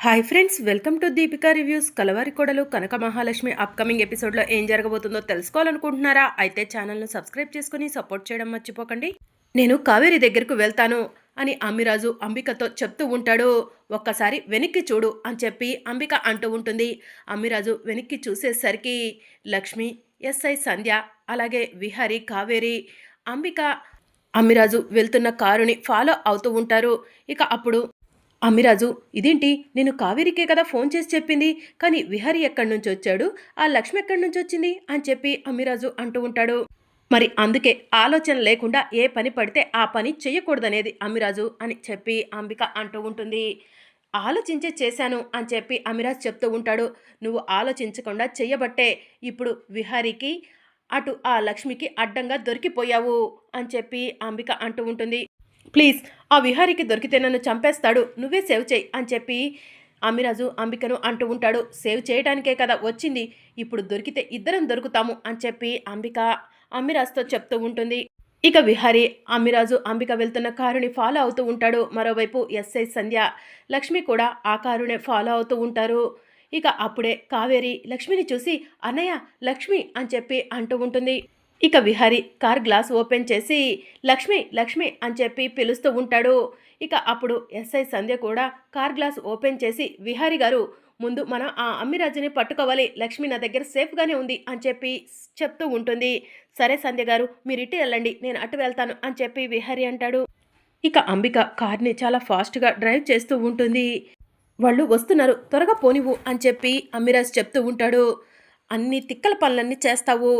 Hi friends welcome to Deepika reviews Kalavari Kodalu Kanaka Mahalakshmi upcoming ఎపిసోడ్లో ఏం జరగబోతుందో తెలుసుకోవాలనుకుంటున్నారా? అయితే ఛానల్ను సబ్స్క్రైబ్ చేసుకుని సపోర్ట్ చేయడం మర్చిపోకండి. నేను కావేరి దగ్గరకు వెళ్తాను అని అమ్మిరాజు అంబికతో చెప్తూ ఉంటాడు. ఒక్కసారి వెనక్కి చూడు అని చెప్పి అంబిక అంటూ ఉంటుంది. అమ్మిరాజు వెనక్కి చూసేసరికి లక్ష్మి ఎస్ఐ సంధ్య అలాగే విహారి కావేరి అంబిక అమ్మిరాజు వెళ్తున్న కారుని ఫాలో అవుతూ ఉంటారు. ఇక అప్పుడు అమ్మిరాజు ఇదేంటి? నేను కావేరికే కదా ఫోన్ చేసి చెప్పింది. కానీ విహారి ఎక్కడి నుంచి వచ్చాడు? ఆ లక్ష్మి ఎక్కడి నుంచి వచ్చింది? అని చెప్పి అమ్మిరాజు అంటూ ఉంటాడు. మరి అందుకే ఆలోచన లేకుండా ఏ పని పడితే ఆ పని చెయ్యకూడదనేది అమ్మిరాజు అని చెప్పి అంబిక అంటూ ఉంటుంది. ఆలోచించే చేశాను అని చెప్పి అమిరాజ్ చెప్తూ ఉంటాడు. నువ్వు ఆలోచించకుండా చెయ్యబట్టే ఇప్పుడు విహారికి అటు ఆ లక్ష్మికి అడ్డంగా దొరికిపోయావు అని చెప్పి అంబిక అంటూ ఉంటుంది. ప్లీజ్ ఆ విహారికి దొరికితే నన్ను చంపేస్తాడు. నువ్వే సేవ్ చేయి అని చెప్పి అమిరాజు అంబికను అంటూ ఉంటాడు. సేవ్ చేయడానికే కదా వచ్చింది. ఇప్పుడు దొరికితే ఇద్దరం దొరుకుతాము అని చెప్పి అంబిక అమిరాజ్తో చెప్తూ ఉంటుంది. ఇక విహారి అమ్మిరాజు అంబిక వెళ్తున్న కారుని ఫాలో అవుతూ ఉంటాడు. మరోవైపు ఎస్ఐ సంధ్య లక్ష్మి కూడా ఆ కారునే ఫాలో అవుతూ ఉంటారు. ఇక అప్పుడే కావేరి లక్ష్మిని చూసి అన్నయ్య లక్ష్మి అని చెప్పి అంటూ ఉంటుంది. ఇక విహారి కార్ గ్లాస్ ఓపెన్ చేసి లక్ష్మి లక్ష్మి అని చెప్పి పిలుస్తూ ఉంటాడు. ఇక అప్పుడు ఎస్ఐ సంధ్య కూడా కార్ గ్లాస్ ఓపెన్ చేసి విహారి గారు ముందు మనం ఆ అమ్మిరాజుని పట్టుకోవాలి లక్ష్మి నా దగ్గర సేఫ్గానే ఉంది అని చెప్పి చెప్తూ ఉంటుంది. సరే సంధ్య గారు మీరు ఇటు వెళ్ళండి నేను అటు వెళ్తాను అని చెప్పి విహారి అంటాడు. ఇక అంబిక కార్ని చాలా ఫాస్ట్గా డ్రైవ్ చేస్తూ ఉంటుంది. వాళ్ళు వస్తున్నారు త్వరగా పోనివ్వు అని చెప్పి అమ్మిరాజ్ చెప్తూ ఉంటాడు. అన్ని తిక్కల పనులన్నీ చేస్తావు.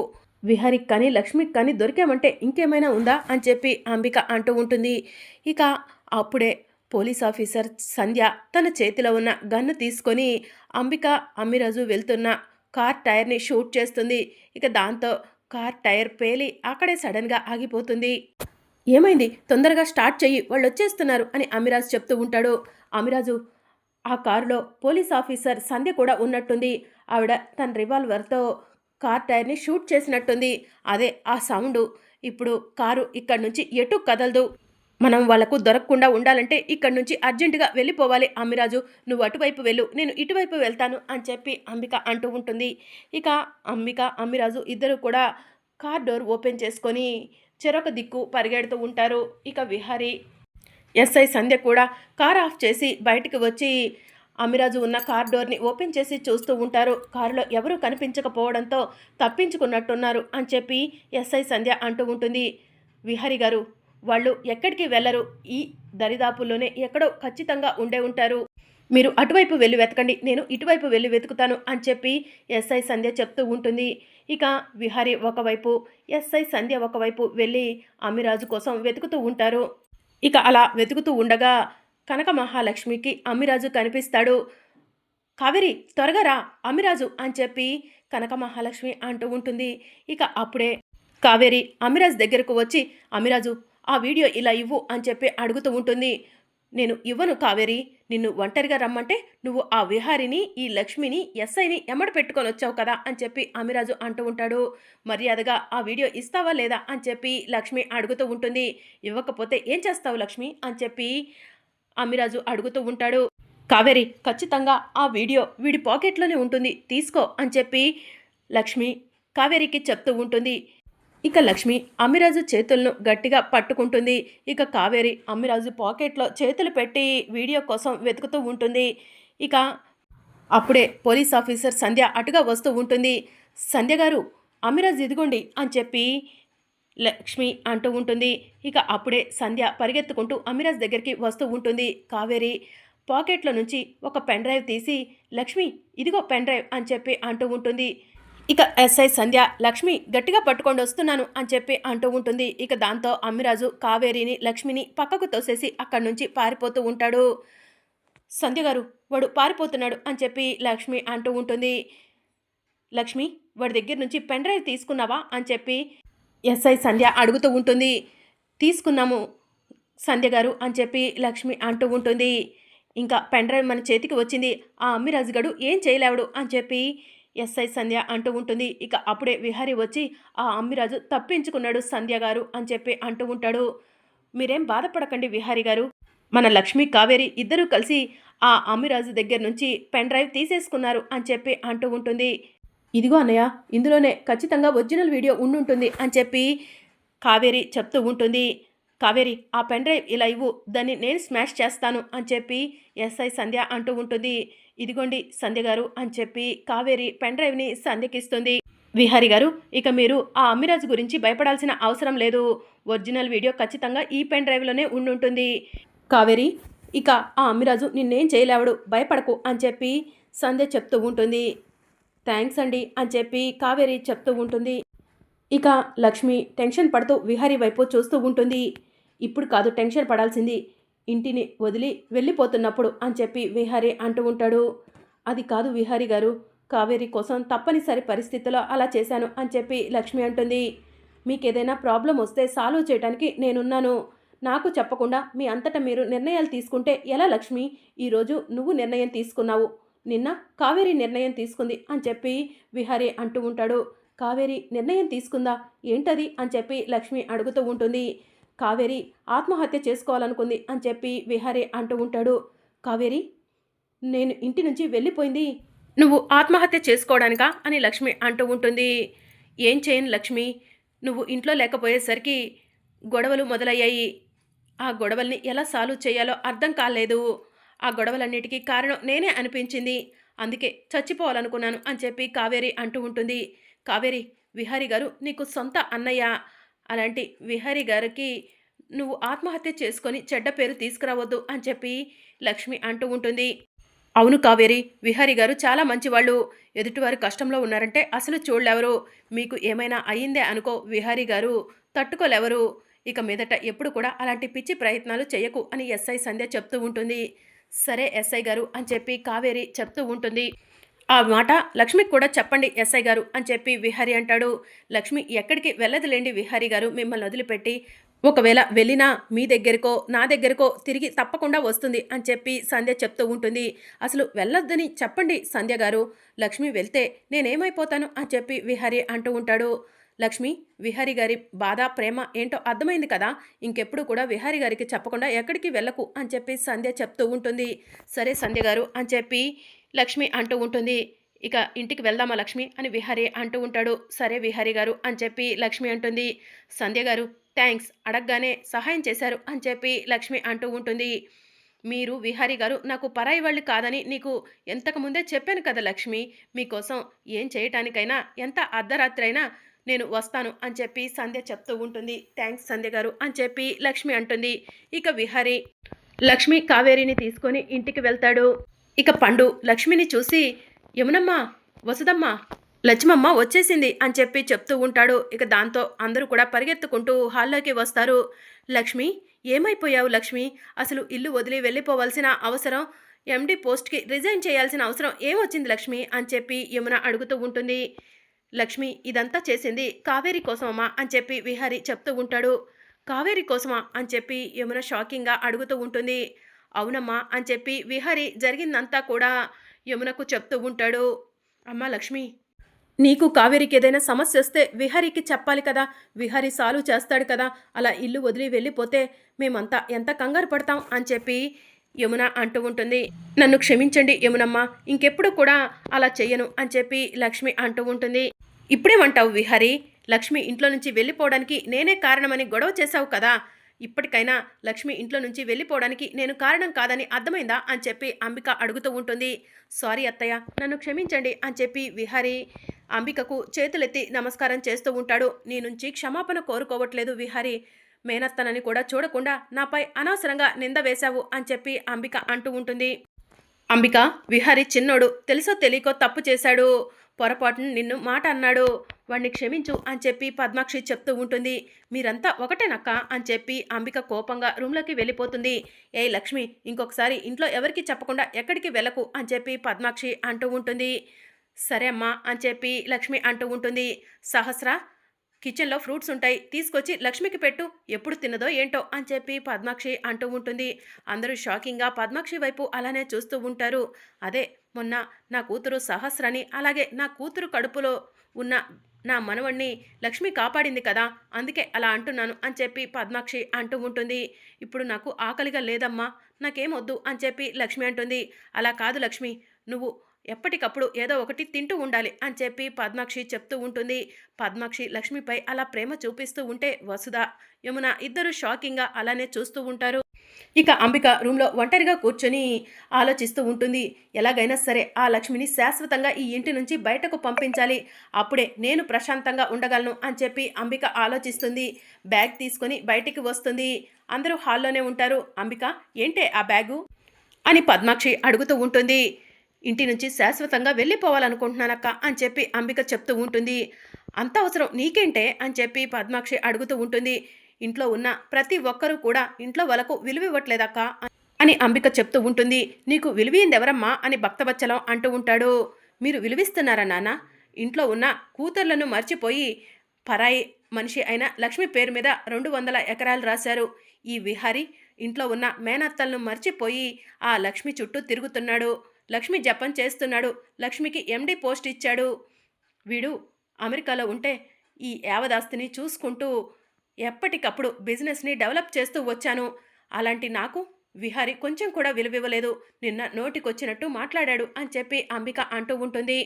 విహారికి కానీ లక్ష్మికి కానీ దొరికామంటే ఇంకేమైనా ఉందా అని చెప్పి అంబిక అంటూ ఉంటుంది. ఇక అప్పుడే పోలీస్ ఆఫీసర్ సంధ్య తన చేతిలో ఉన్న గన్ను తీసుకొని అంబిక అమ్మిరాజు వెళ్తున్న కార్ టైర్ని షూట్ చేస్తుంది. ఇక దాంతో కార్ టైర్ పేలి అక్కడే సడన్గా ఆగిపోతుంది. ఏమైంది? తొందరగా స్టార్ట్ చెయ్యి వాళ్ళు వచ్చేస్తున్నారు అని అమిరాజు చెప్తూ ఉంటాడు. అమిరాజు ఆ కారులో పోలీస్ ఆఫీసర్ సంధ్య కూడా ఉన్నట్టుంది. ఆవిడ తన రివాల్వర్తో కార్ టైర్ని షూట్ చేసినట్టుంది. అదే ఆ సౌండ్. ఇప్పుడు కారు ఇక్కడి నుంచి ఎటు కదలదు. మనం వాళ్ళకు దొరకకుండా ఉండాలంటే ఇక్కడి నుంచి అర్జెంటుగా వెళ్ళిపోవాలి. అమ్మిరాజు నువ్వు అటువైపు వెళ్ళు నేను ఇటువైపు వెళ్తాను అని చెప్పి అంబిక అంటూ ఉంటుంది. ఇక అంబిక అమ్మిరాజు ఇద్దరు కూడా కార్ డోర్ ఓపెన్ చేసుకొని చెరొక దిక్కు పరిగెడుతూ ఉంటారు. ఇక విహారీ ఎస్ఐ సంధ్య కూడా కార్ ఆఫ్ చేసి బయటికి వచ్చి అమిరాజు ఉన్న కార్ డోర్ని ఓపెన్ చేసి చూస్తూ ఉంటారు. కారులో ఎవరూ కనిపించకపోవడంతో తప్పించుకున్నట్టున్నారు అని చెప్పి ఎస్ఐ సంధ్య అంటూ ఉంటుంది. విహరి గారు వాళ్ళు ఎక్కడికి వెళ్ళరు. ఈ దరిదాపుల్లోనే ఎక్కడో ఖచ్చితంగా ఉండే ఉంటారు. మీరు అటువైపు వెళ్ళి వెతకండి నేను ఇటువైపు వెళ్ళి వెతుకుతాను అని చెప్పి ఎస్ఐ సంధ్య చెప్తూ ఉంటుంది. ఇక విహారీ ఒకవైపు ఎస్ఐ సంధ్య ఒకవైపు వెళ్ళి అమిరాజు కోసం వెతుకుతూ ఉంటారు. ఇక అలా వెతుకుతూ ఉండగా కనక మహాలక్ష్మికి అమ్మిరాజు కనిపిస్తాడు. కావేరి త్వరగా రా అమ్మిరాజు అని చెప్పి కనక మహాలక్ష్మి అంటూ ఉంటుంది. ఇక అప్పుడే కావేరి అమిరాజ్ దగ్గరకు వచ్చి అమిరాజు ఆ వీడియో ఇలా ఇవ్వు అని చెప్పి అడుగుతూ ఉంటుంది. నేను ఇవ్వను కావేరి నిన్ను ఒంటరిగా రమ్మంటే నువ్వు ఆ విహారిని ఈ లక్ష్మిని ఎస్ఐని ఎమ్మడి పెట్టుకొని వచ్చావు కదా అని చెప్పి అమిరాజు అంటూ ఉంటాడు. మర్యాదగా ఆ వీడియో ఇస్తావా లేదా అని చెప్పి లక్ష్మి అడుగుతూ ఉంటుంది. ఇవ్వకపోతే ఏం చేస్తావు లక్ష్మి అని చెప్పి అమిరాజు అడుగుతూ ఉంటాడు కావేరి ఖచ్చితంగా ఆ వీడియో వీడి పాకెట్లోనే ఉంటుంది తీసుకో అని చెప్పి లక్ష్మి కావేరికి చెప్తూ ఉంటుంది. ఇక లక్ష్మి అమ్మిరాజు చేతులను గట్టిగా పట్టుకుంటుంది. ఇక కావేరి అమ్మిరాజు పాకెట్లో చేతులు పెట్టి వీడియో కోసం వెతుకుతూ ఉంటుంది. ఇక అప్పుడే పోలీస్ ఆఫీసర్ సంధ్య అటుగా వస్తూ ఉంటుంది. సంధ్య గారు అమ్మిరాజు ఇదిగోండి అని చెప్పి లక్ష్మి అంటూ ఉంటుంది. ఇక అప్పుడే సంధ్య పరిగెత్తుకుంటూ అమిరాజ్ దగ్గరికి వస్తూ ఉంటుంది. కావేరి పాకెట్లో నుంచి ఒక పెన్ డ్రైవ్ తీసి లక్ష్మి ఇదిగో పెన్ డ్రైవ్ అని చెప్పి అంటూ ఉంటుంది. ఇక ఎస్ఐ సంధ్య లక్ష్మి గట్టిగా పట్టుకొని వస్తున్నాను అని చెప్పి అంటూ ఉంటుంది. ఇక దాంతో అమ్మిరాజు కావేరిని లక్ష్మిని పక్కకు తోసేసి అక్కడి నుంచి పారిపోతూ ఉంటాడు. సంధ్య గారు వాడు పారిపోతున్నాడు అని చెప్పి లక్ష్మి అంటూ ఉంటుంది. లక్ష్మి వాడి దగ్గర నుంచి పెన్ డ్రైవ్ తీసుకున్నావా అని చెప్పి ఎస్ఐ సంధ్య అడుగుతూ ఉంటుంది తీసుకున్నాము సంధ్య గారు అని చెప్పి లక్ష్మి అంటూ ఉంటుంది. ఇంకా పెన్ డ్రైవ్ మన చేతికి వచ్చింది. ఆ అమ్మిరాజు గడు ఏం చేయలేవడు అని చెప్పి ఎస్ఐ సంధ్య అంటూ ఉంటుంది. ఇక అప్పుడే విహారీ వచ్చి ఆ అమ్మిరాజు తప్పించుకున్నాడు సంధ్య గారు అని చెప్పి అంటూ ఉంటాడు. మీరేం బాధపడకండి విహారీ గారు. మన లక్ష్మి కావేరి ఇద్దరూ కలిసి ఆ అమ్మిరాజు దగ్గర నుంచి పెన్ డ్రైవ్ తీసేసుకున్నారు అని చెప్పి అంటూ ఉంటుంది. ఇదిగో అన్నయ్య ఇందులోనే ఖచ్చితంగా ఒరిజినల్ వీడియో ఉండుంటుంది అని చెప్పి కావేరి చెప్తూ ఉంటుంది. కావేరి ఆ పెన్ డ్రైవ్ ఇలా ఇవ్వు దాన్ని నేను స్మాష్ చేస్తాను అని చెప్పి ఎస్ఐ సంధ్య అంటూ ఉంటుంది. ఇదిగోండి సంధ్య గారు అని చెప్పి కావేరి పెన్ డ్రైవ్ని సంధ్యకిస్తుంది విహారి గారు ఇక మీరు ఆ అమ్మిరాజు గురించి భయపడాల్సిన అవసరం లేదు. ఒరిజినల్ వీడియో ఖచ్చితంగా ఈ పెన్ డ్రైవ్లోనే ఉండుంటుంది. కావేరి ఇక ఆ అమ్మిరాజు నిన్నేం చేయలేవడు భయపడకు అని చెప్పి సంధ్య చెప్తూ ఉంటుంది. థ్యాంక్స్ అండి అని చెప్పి కావేరి చెప్తూ ఉంటుంది. ఇక లక్ష్మి టెన్షన్ పడుతూ విహారీ వైపు చూస్తూ ఉంటుంది. ఇప్పుడు కాదు టెన్షన్ పడాల్సింది ఇంటిని వదిలి వెళ్ళిపోతున్నప్పుడు అని చెప్పి విహారీ అంటూ ఉంటాడు. అది కాదు విహారీ గారు కావేరి కోసం తప్పనిసరి పరిస్థితిలో అలా చేశాను అని చెప్పి లక్ష్మి అంటుంది. మీకు ఏదైనా ప్రాబ్లం వస్తే సాల్వ్ చేయడానికి నేనున్నాను. నాకు చెప్పకుండా మీ అంతటా మీరు నిర్ణయాలు తీసుకుంటే ఎలా లక్ష్మి? ఈరోజు నువ్వు నిర్ణయం తీసుకున్నావు. నిన్న కావేరి నిర్ణయం తీసుకుంది అని చెప్పి విహారి అంటూ ఉంటాడు. కావేరి నిర్ణయం తీసుకుందా? ఏంటది? అని చెప్పి లక్ష్మి అడుగుతూ ఉంటుంది. కావేరి ఆత్మహత్య చేసుకోవాలనుకుంది అని చెప్పి విహారి అంటూ ఉంటాడు. కావేరి నేను ఇంటి నుంచి వెళ్ళిపోయింది. నువ్వు ఆత్మహత్య చేసుకోవడానికా? అని లక్ష్మి అంటూ ఉంటుంది. ఏం చేయను లక్ష్మి? నువ్వు ఇంట్లో లేకపోయేసరికి గొడవలు మొదలయ్యాయి. ఆ గొడవల్ని ఎలా సాల్వ్ చేయాలో అర్థం కాలేదు. ఆ గొడవలన్నిటికీ కారణం నేనే అనిపించింది. అందుకే చచ్చిపోవాలనుకున్నాను అని చెప్పి కావేరి అంటూ ఉంటుంది. కావేరి విహారి గారు నీకు సొంత అన్నయ్య. అలాంటి విహారి గారికి నువ్వు ఆత్మహత్య చేసుకొని చెడ్డ పేరు తీసుకురావద్దు అని చెప్పి లక్ష్మి అంటూ ఉంటుంది. అవును కావేరి విహారి గారు చాలా మంచివాళ్ళు. ఎదుటివారు కష్టంలో ఉన్నారంటే అసలు చూడలేవరు. మీకు ఏమైనా అయ్యిందే అనుకో విహారి గారు తట్టుకోలేవరు. ఇక మీదట ఎప్పుడు కూడా అలాంటి పిచ్చి ప్రయత్నాలు చేయకు అని ఎస్ఐ సంధ్య చెప్తూ ఉంటుంది. సరే ఎస్ఐ గారు అని చెప్పి కావేరి చెప్తూ ఉంటుంది. ఆ మాట లక్ష్మికి కూడా చెప్పండి ఎస్ఐ గారు అని చెప్పి విహారి అంటాడు. లక్ష్మి ఎక్కడికి వెళ్ళదులేండి విహారి గారు మిమ్మల్ని వదిలిపెట్టి ఒకవేళ వెళ్ళినా మీ దగ్గరకో నా దగ్గరకో తిరిగి తప్పకుండా వస్తుంది అని చెప్పి సంధ్య చెప్తూ ఉంటుంది. అసలు వెళ్ళొద్దని చెప్పండి సంధ్య గారు. లక్ష్మి వెళ్తే నేనేమైపోతాను అని చెప్పి విహారి అంటూ ఉంటాడు. లక్ష్మి విహారి గారి బాధ ప్రేమ ఏంటో అర్థమైంది కదా? ఇంకెప్పుడు కూడా విహారి గారికి చెప్పకుండా ఎక్కడికి వెళ్ళకు అని చెప్పి సంధ్య చెప్తూ ఉంటుంది. సరే సంధ్య గారు అని చెప్పి లక్ష్మి అంటూ ఉంటుంది. ఇక ఇంటికి వెళ్దామా లక్ష్మి అని విహారి అంటూ ఉంటాడు. సరే విహారి గారు అని చెప్పి లక్ష్మి అంటుంది. సంధ్య గారు థ్యాంక్స్ అడగగానే సహాయం చేశారు అని చెప్పి లక్ష్మి అంటూ ఉంటుంది. మీరు విహారి గారు నాకు పరాయి వాళ్ళు కాదని నీకు ఎంతకుముందే చెప్పాను కదా లక్ష్మి. మీకోసం ఏం చేయటానికైనా ఎంత అర్ధరాత్రి అయినా నేను వస్తాను అని చెప్పి సంధ్య చెప్తూ ఉంటుంది. థ్యాంక్స్ సంధ్య గారు అని చెప్పి లక్ష్మి అంటుంది. ఇక విహారి లక్ష్మి కావేరిని తీసుకొని ఇంటికి వెళ్తాడు. ఇక పండు లక్ష్మిని చూసి యమునమ్మ వసుదమ్మ లక్ష్మమ్మ వచ్చేసింది అని చెప్పి చెప్తూ ఉంటాడు. ఇక దాంతో అందరూ కూడా పరిగెత్తుకుంటూ హాల్లోకి వస్తారు. లక్ష్మి ఏమైపోయావు లక్ష్మి? అసలు ఇల్లు వదిలి వెళ్ళిపోవాల్సిన అవసరం ఎండి పోస్ట్కి రిజైన్ చేయాల్సిన అవసరం ఏమొచ్చింది లక్ష్మి? అని చెప్పి యమున అడుగుతూ ఉంటుంది. లక్ష్మి ఇదంతా చేసింది కావేరి కోసమమ్మా అని చెప్పి విహారి చెప్తూ ఉంటాడు. కావేరి కోసమా అని చెప్పి యమున షాకింగ్గా అడుగుతూ ఉంటుంది. అవునమ్మా అని చెప్పి విహారి జరిగిందంతా కూడా యమునకు చెప్తూ ఉంటాడు. అమ్మా లక్ష్మి నీకు కావేరికి ఏదైనా సమస్య వస్తే విహారీకి చెప్పాలి కదా. విహారీ సాల్వ్ చేస్తాడు కదా. అలా ఇల్లు వదిలి వెళ్ళిపోతే మేమంతా ఎంత కంగారు పడతాం అని చెప్పి యమున అంటూ ఉంటుంది నన్ను క్షమించండి యమునమ్మ ఇంకెప్పుడు కూడా అలా చెయ్యను అని చెప్పి లక్ష్మి అంటూ ఉంటుంది. ఇప్పుడేమంటావు విహరి లక్ష్మి ఇంట్లో నుంచి వెళ్ళిపోవడానికి నేనే కారణమని గొడవ చేశావు కదా ఇప్పటికైనా లక్ష్మి ఇంట్లో నుంచి వెళ్ళిపోవడానికి నేను కారణం కాదని అర్థమైందా అని చెప్పి అంబిక అడుగుతూ ఉంటుంది. సారీ అత్తయ్య నన్ను క్షమించండి అని చెప్పి విహారి అంబికకు చేతులెత్తి నమస్కారం చేస్తూ ఉంటాడు. నీ నుంచి క్షమాపణ కోరుకోవట్లేదు విహారి మేనత్తనని కూడా చూడకుండా నాపై అనవసరంగా నింద వేశావు అని చెప్పి అంబిక అంటూ ఉంటుంది. అంబిక విహారి చిన్నోడు తెలుసో తెలియకో తప్పు చేశాడు. పొరపాటున నిన్ను మాట అన్నాడు. వాణ్ణి క్షమించు అని చెప్పి పద్మాక్షి చెప్తూ ఉంటుంది. మీరంతా ఒకటేనక్క అని చెప్పి అంబిక కోపంగా రూమ్లోకి వెళ్ళిపోతుంది. ఏ లక్ష్మి ఇంకొకసారి ఇంట్లో ఎవరికి చెప్పకుండా ఎక్కడికి వెళ్ళకు అని చెప్పి పద్మాక్షి అంటూ ఉంటుంది. సరే అమ్మా అని చెప్పి లక్ష్మి అంటూ ఉంటుంది. సహస్ర కిచెన్లో ఫ్రూట్స్ ఉంటాయి తీసుకొచ్చి లక్ష్మికి పెట్టు ఎప్పుడు తిన్నదో ఏంటో అని చెప్పి పద్మాక్షి అంటూ ఉంటుంది. అందరూ షాకింగ్గా పద్మాక్షి వైపు అలానే చూస్తూ ఉంటారు. అదే మొన్న నా కూతురు సహస్రని అలాగే నా కూతురు కడుపులో ఉన్న నా మనవణ్ణి లక్ష్మి కాపాడింది కదా అందుకే అలా అంటున్నాను అని చెప్పి పద్మాక్షి అంటూ ఉంటుంది. ఇప్పుడు నాకు ఆకలిగా లేదమ్మా నాకేం వద్దు అని చెప్పి లక్ష్మి అంటుంది. అలా కాదు లక్ష్మి నువ్వు ఎప్పటికప్పుడు ఏదో ఒకటి తింటూ ఉండాలి అని చెప్పి పద్మాక్షి చెప్తూ ఉంటుంది. పద్మాక్షి లక్ష్మిపై అలా ప్రేమ చూపిస్తూ ఉంటే వసుధ యమున ఇద్దరు షాకింగ్గా అలానే చూస్తూ ఉంటారు. ఇక అంబిక రూమ్లో ఒంటరిగా కూర్చొని ఆలోచిస్తూ ఉంటుంది. ఎలాగైనా సరే ఆ లక్ష్మిని శాశ్వతంగా ఈ ఇంటి నుంచి బయటకు పంపించాలి. అప్పుడే నేను ప్రశాంతంగా ఉండగలను అని చెప్పి అంబిక ఆలోచిస్తుంది. బ్యాగ్ తీసుకొని బయటికి వస్తుంది. అందరూ హాల్లోనే ఉంటారు. అంబిక ఏంటే ఆ బ్యాగు? అని పద్మాక్షి అడుగుతూ ఉంటుంది. ఇంటి నుంచి శాశ్వతంగా వెళ్ళిపోవాలనుకుంటున్నానక్క అని చెప్పి అంబిక చెప్తూ ఉంటుంది. అంత అవసరం నీకేంటే అని చెప్పి పద్మాక్షి అడుగుతూ ఉంటుంది. ఇంట్లో ఉన్న ప్రతి ఒక్కరూ కూడా ఇంట్లో వాళ్ళకు విలువ ఇవ్వట్లేదక్క అని అంబిక చెప్తూ ఉంటుంది. నీకు విలువైంది ఎవరమ్మా అని భక్తవచ్చలం అంటూ ఉంటాడు. మీరు విలువిస్తున్నారా నాన్న? ఇంట్లో ఉన్న కూతుర్లను మర్చిపోయి పరాయి మనిషి అయిన లక్ష్మి పేరు మీద రెండు వందల ఎకరాలు రాశారు. ఈ విహారి ఇంట్లో ఉన్న మేనత్తలను మర్చిపోయి ఆ లక్ష్మి చుట్టూ తిరుగుతున్నాడు. లక్ష్మి జపం చేస్తున్నాడు. లక్ష్మికి ఎండి పోస్ట్ ఇచ్చాడు. వీడు అమెరికాలో ఉంటే ఈ యావదాస్తిని చూసుకుంటూ ఎప్పటికప్పుడు బిజినెస్ని డెవలప్ చేస్తూ వచ్చాను. అలాంటి నాకు విహారి కొంచెం కూడా విలువివ్వలేదు. నిన్న నోటికొచ్చినట్టు మాట్లాడాడు అని చెప్పి అంబిక అంటూ ఉంటుంది.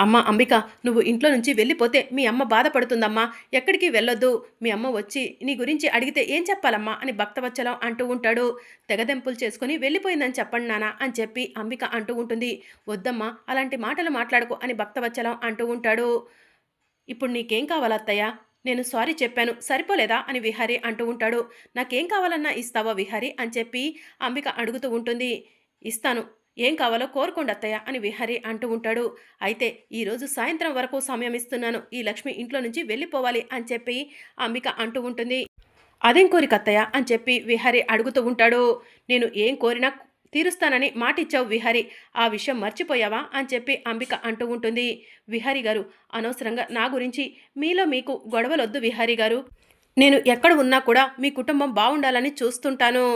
అమ్మ అంబిక నువ్వు ఇంట్లో నుంచి వెళ్ళిపోతే మీ అమ్మ బాధపడుతుందమ్మా. ఎక్కడికి వెళ్ళొద్దు? మీ అమ్మ వచ్చి నీ గురించి అడిగితే ఏం చెప్పాలమ్మా అని భక్తవచ్చలం అంటూ ఉంటాడు. తెగదెంపులు చేసుకుని వెళ్ళిపోయిందని చెప్పండి నానా అని చెప్పి అంబిక అంటూ ఉంటుంది. వద్దమ్మా అలాంటి మాటలు మాట్లాడుకో అని భక్తవచ్చలం అంటూ ఉంటాడు. ఇప్పుడు నీకేం కావాలత్తయ్య నేను సారీ చెప్పాను సరిపోలేదా? అని విహారి అంటూ ఉంటాడు. నాకేం కావాలన్నా ఇస్తావా విహారి? అని చెప్పి అంబిక అడుగుతూ ఉంటుంది. ఇస్తాను. ఏం కావాలో కోరుకోండి అత్తయ్య అని విహారి అంటూ ఉంటాడు. అయితే ఈరోజు సాయంత్రం వరకు సమయం ఇస్తున్నాను. ఈ లక్ష్మి ఇంట్లో నుంచి వెళ్ళిపోవాలి అని చెప్పి అంబిక అంటూ ఉంటుంది. అదేం కోరిక అత్తయ్య అని చెప్పి విహారి అడుగుతూ ఉంటాడు. నేను ఏం కోరినా తీరుస్తానని మాటిచ్చావు విహారి. ఆ విషయం మర్చిపోయావా అని చెప్పి అంబిక అంటూ ఉంటుంది. విహారి గారు అనవసరంగా నా గురించి మీలో మీకు గొడవలొద్దు విహారి గారు. నేను ఎక్కడ ఉన్నా కూడా మీ కుటుంబం బాగుండాలని చూస్తుంటాను.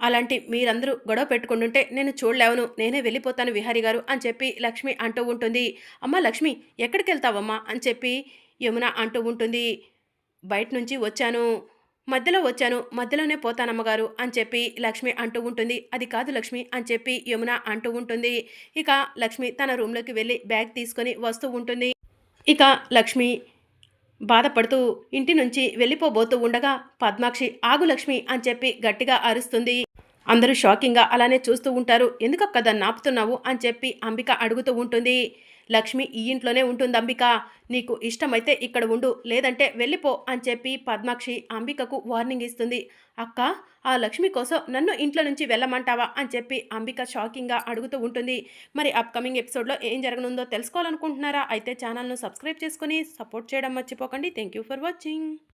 అలాంటి మీరందరూ గొడవ పెట్టుకుంటుంటే నేను చూడలేవను నేనే వెళ్ళిపోతాను విహారి గారు అని చెప్పి లక్ష్మి అంటూ ఉంటుంది. అమ్మ లక్ష్మి ఎక్కడికి వెళ్తావమ్మా అని చెప్పి యమున అంటూ ఉంటుంది. బయట నుంచి వచ్చాను మధ్యలో వచ్చాను మధ్యలోనే పోతానమ్మగారు అని చెప్పి లక్ష్మి అంటూ ఉంటుంది. అది కాదు లక్ష్మి అని చెప్పి యమున అంటూ ఉంటుంది. ఇక లక్ష్మి తన రూమ్లోకి వెళ్ళి బ్యాగ్ తీసుకొని వస్తూ ఉంటుంది. ఇక లక్ష్మి బాధపడుతూ ఇంటి నుంచి వెళ్ళిపోబోతూ ఉండగా పద్మాక్షి ఆగు లక్ష్మి అని చెప్పి గట్టిగా అరుస్తుంది. అందరూ షాకింగ్గా అలానే చూస్తూ ఉంటారు. ఎందుకక్క దాన్ని ఆపుతున్నావు? అని చెప్పి అంబిక అడుగుతూ ఉంటుంది. లక్ష్మి ఈ ఇంట్లోనే ఉంటుంది అంబిక. నీకు ఇష్టమైతే ఇక్కడ ఉండు. లేదంటే వెళ్ళిపో అని చెప్పి పద్మాక్షి అంబికకు వార్నింగ్ ఇస్తుంది. అక్క ఆ లక్ష్మి కోసం నన్ను ఇంట్లో నుంచి వెళ్ళమంటావా? అని చెప్పి అంబిక షాకింగ్గా అడుగుతూ ఉంటుంది. మరి అప్కమింగ్ ఎపిసోడ్లో ఏం జరగనుందో తెలుసుకోవాలనుకుంటున్నారా? అయితే ఛానల్ను సబ్స్క్రైబ్ చేసుకొని సపోర్ట్ చేయడం మర్చిపోకండి. Thank you for watching.